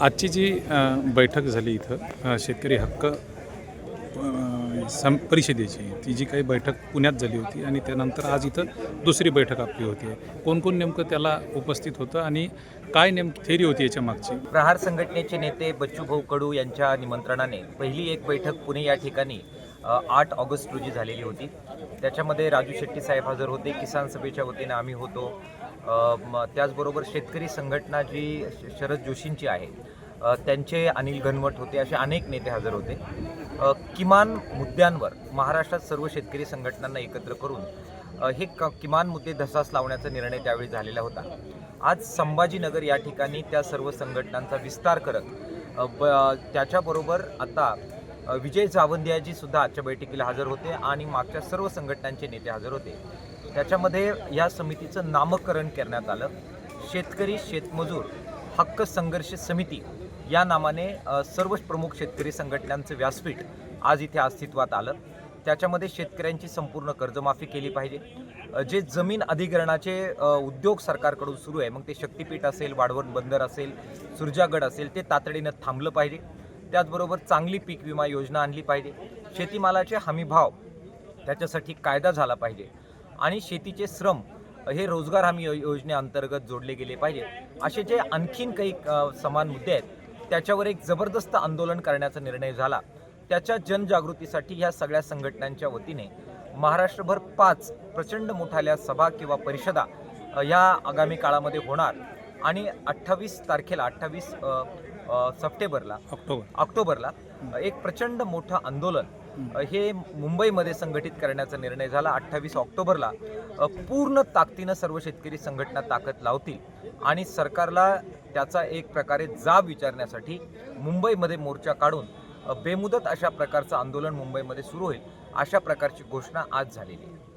आजची जी बैठक झाली इथं शेतकरी हक्क सं सम परिषदेची ती जी काही बैठक पुण्यात झाली होती आणि त्यानंतर आज इथं दुसरी बैठक आपली होती. कोण कोण नेमकं त्याला उपस्थित होतं आणि काय नेम थेरी होती याच्या मागची? प्रहार संघटनेचे नेते बच्चूभाऊ कडू यांच्या निमंत्रणाने पहिली एक बैठक पुणे या ठिकाणी आठ ऑगस्ट रोजी झालेली होती. त्याच्यामध्ये राजू शेट्टी साहेब हजर होते. किसान सभेच्या वतीने आम्ही होतो. त्याचबरोबर शेतकरी संघटना जी श- शरद जोशींची आहे त्यांचे अनिल घनवट होते. असे अनेक नेते हजर होते. किमान मुद्द्यांवर महाराष्ट्रात सर्व शेतकरी संघटनांना एकत्र करून हे क किमान मुद्दे धसास लावण्याचा निर्णय त्यावेळी झालेला होता. आज संभाजीनगर या ठिकाणी त्या सर्व संघटनांचा विस्तार करत ब त्याच्याबरोबर आता विजय जावंदियाजी सुद्धा आजच्या बैठकीला हजर होते आणि मागच्या सर्व संघटनांचे नेते हजर होते. त्याच्यामध्ये या समितीचं नामकरण करण्यात आलं. शेतकरी शेतमजूर हक्क संघर्ष समिती या नामाने सर्वच सर्व प्रमुख शेतकरी संघटनांचं व्यासपीठ आज इथे अस्तित्वात आलं. त्याच्यामध्ये शेतकऱ्यांची संपूर्ण कर्जमाफी केली पाहिजे. जे जमीन अधिग्रहणाचे उद्योग सरकारकडून सुरू आहे मग ते शक्तीपीठ असेल वाढवण बंदर असेल सुरजागड असेल ते तातडीनं थांबलं पाहिजे. त्याचबरोबर चांगली पीक विमा योजना आणली पाहिजे. शेतीमालाचे हमीभाव त्याच्यासाठी कायदा झाला पाहिजे. आणि शेतीचे श्रम हे रोजगार हमी यो- योजनेअंतर्गत जोडले गेले पाहिजे. असे जे आणखीन काही समान मुद्दे आहेत त्याच्यावर एक जबरदस्त आंदोलन करण्याचा निर्णय झाला. त्याच्या जनजागृतीसाठी ह्या सगळ्या संघटनांच्या वतीने महाराष्ट्रभर पाच प्रचंड मोठाल्या सभा किंवा परिषदा ह्या या आगामी काळामध्ये होणार. आणि अठ्ठावीस तारखेला अठ्ठावीस सप्टेंबरला ऑक्टोबर. ऑक्टोबरला एक प्रचंड मोठं आंदोलन हे मुंबईमध्ये संघटित करण्याचा निर्णय झाला. अठ्ठावीस ऑक्टोबरला पूर्ण ताकदीनं सर्व शेतकरी संघटना ताकद लावतील आणि सरकारला त्याचा एक प्रकारे जाब विचारण्यासाठी मुंबईमध्ये मोर्चा काढून बेमुदत अशा प्रकारचं आंदोलन मुंबईमध्ये सुरू होईल अशा प्रकारची घोषणा आज झालेली आहे.